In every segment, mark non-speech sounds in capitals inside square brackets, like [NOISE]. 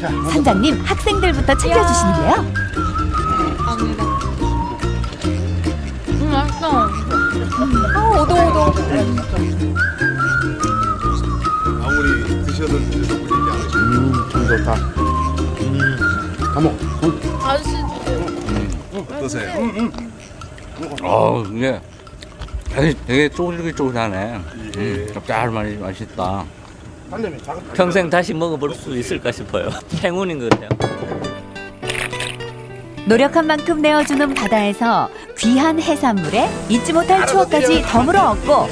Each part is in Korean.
선장님 학생들부터 챙겨주시는데요. 음, 맛있어. 아, 오동오동. 아무리 드셔도 드셔도 물리지 않으시고 음, 참 좋다. 음. 아저씨. 어떠세요? 어 이게 되게, 되게 쫄깃쫄깃하네. 음, 짭짤하니 맛있다. 작은 평생 다시 먹어볼 수 있을까 싶어요. [LAUGHS] 행운인 것 같아요. 노력한 만큼 내어주는 바다에서 귀한 해산물에 잊지 못할 추억까지 덤으로 얻고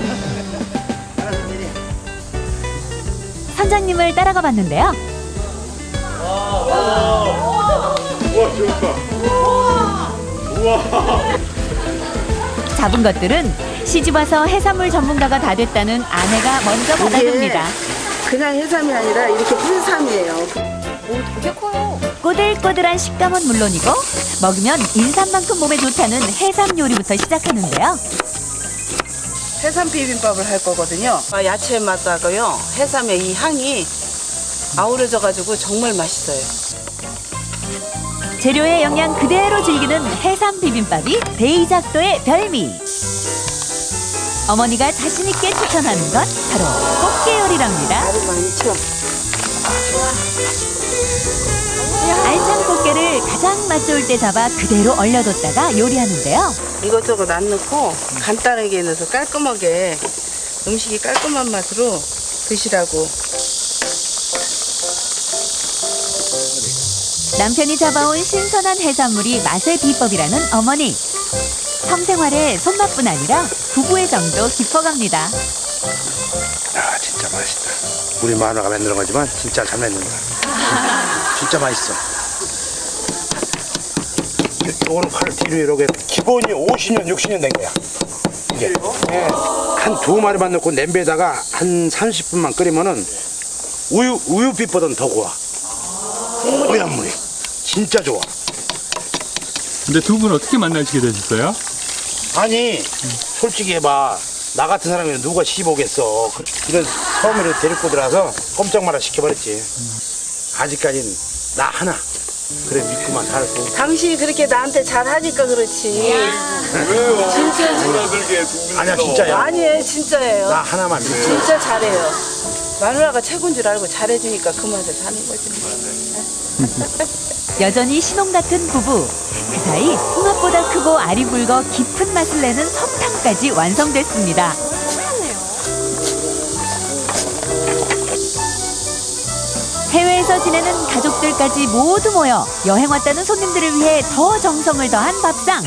선장님을 따라가 봤는데요. 잡은 것들은 시집 와서 해산물 전문가가 다 됐다는 아내가 먼저 받아줍니다. 그냥 해삼이 아니라 이렇게 해삼이에요. 오, 되게 커요. 꼬들꼬들한 식감은 물론이고 먹으면 인삼만큼 몸에 좋다는 해삼 요리부터 시작하는데요. 해삼 비빔밥을 할 거거든요. 아, 야채 맛하고요. 해삼의 이 향이 아우러져 가지고 정말 맛있어요. 재료의 영양 그대로 즐기는 해삼 비빔밥이 대이작도의 별미. 어머니가 자신 있게 추천하는 건 바로 꽃게 요리랍니다. 알이 많죠. 알찬 꽃게를 가장 맛 좋을 때 잡아 그대로 얼려뒀다가 요리하는데요. 이것저것 안 넣고 간단하게 넣어서 깔끔하게 음식이 깔끔한 맛으로 드시라고. 남편이 잡아온 신선한 해산물이 맛의 비법이라는 어머니. 성생활에 손맛뿐 아니라 부부의 정도 깊어갑니다. 아, 진짜 맛있다. 우리 마누라가 만드는 거지만 진짜 잘 만든다. 진짜 맛있어. 오늘 칼 뒤로 이렇게 기본이 50년, 60년 된 거야. 이게 예. 한두 마리만 넣고 냄비에다가 한 30분만 끓이면은 우유 우유 빛보다는 더 고와. 우유물이 진짜 좋아. 근데 두 분 어떻게 만나시게 되셨어요? 아니 솔직히 해봐 나 같은 사람이 누가 시집 오겠어 그- 이런 처음으로 데리고 들어와서 꼼짝 마라 시켜버렸지 아직까진 나 하나 그래 믿고만 살고 당신이 그렇게 나한테 잘하니까 그렇지. 왜요? 진짜 누나들게 아니야 진짜야 아니에요, 진짜예요. 나 하나만 믿고 진짜 잘해요. 마누라가 최고인 줄 알고 잘해주니까 그 맛에 사는 거지. 여전히 신혼 같은 부부. 그 사이 홍합보다 크고 알이 굵어 깊은 맛을 내는 섭탕까지 완성됐습니다. 해외에서 지내는 가족들까지 모두 모여 여행 왔다는 손님들을 위해 더 정성을 더한 밥상.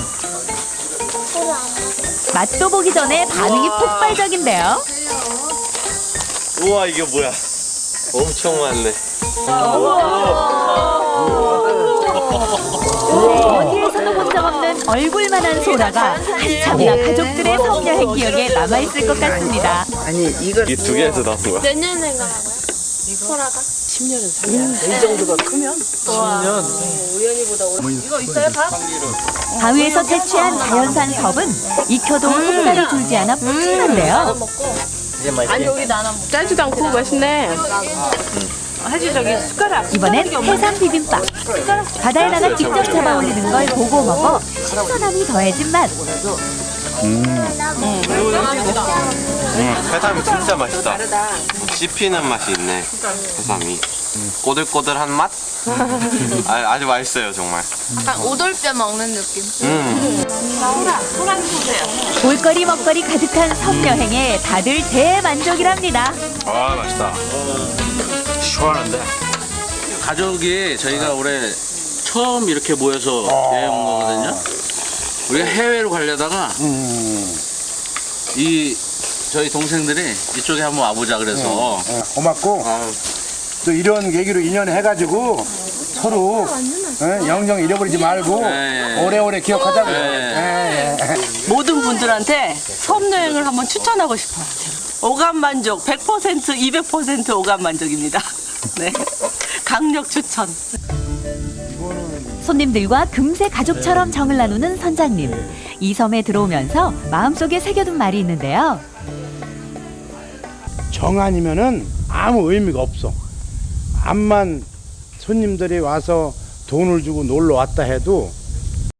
맛도 보기 전에 반응이 폭발적인데요. 우와 이게 뭐야? 엄청 많네. 어디에서도 본 적 없는 얼굴만한 소라가 한참이나 가족들의 성여행 기억에 남아있을 것 같습니다. 아니, 이걸 이 두 개에서 나온 거야? 몇 년 생각하고요? 소라가? 10년은 살아야 돼. 이 정도가 크면. 10년? 우연히보다 오래. 이거 있어요, 밥? 바위에서 채취한 자연산 섭은 익혀도 속살이 줄지 않아 푸짐한데요. 이제 맛있게. 짜지도 않고 맛있네. 하지, 저기 숟가락. 이번엔 해삼 비빔밥. 바다에 나가 직접 잡아 올리는 걸 보고 먹어 신선함이 더해진 맛. 해삼이 진짜 맛있다. 씹히는 맛이 있네. 해삼이. 꼬들꼬들한 맛? 아, 아주 맛있어요, 정말. 약간 오돌뼈 먹는 느낌. 음. 볼거리 먹거리 가득한 섬 여행에 다들 대만족이랍니다. 아 맛있다. 시원한데. 가족이 저희가 올해 처음 이렇게 모여서 여행 온 거거든요. 우리가 해외로 가려다가 이 저희 동생들이 이쪽에 한번 와보자 그래서 어, 고맙고 또 이런 계기로 인연 해가지고 서로 어, 영영 잃어버리지 말고 네. 오래오래 기억하자고요 네. 예, 예. 모든 분들한테 섬여행을 한번 추천하고 싶어요. 오감 만족 100% 200% 오감 만족입니다. [LAUGHS] 네. 강력 추천. 손님들과 금세 가족처럼 정을 나누는 선장님. 이 섬에 들어오면서 마음속에 새겨둔 말이 있는데요. 정 아니면은 아무 의미가 없어 암만 손님들이 와서 돈을 주고 놀러 왔다 해도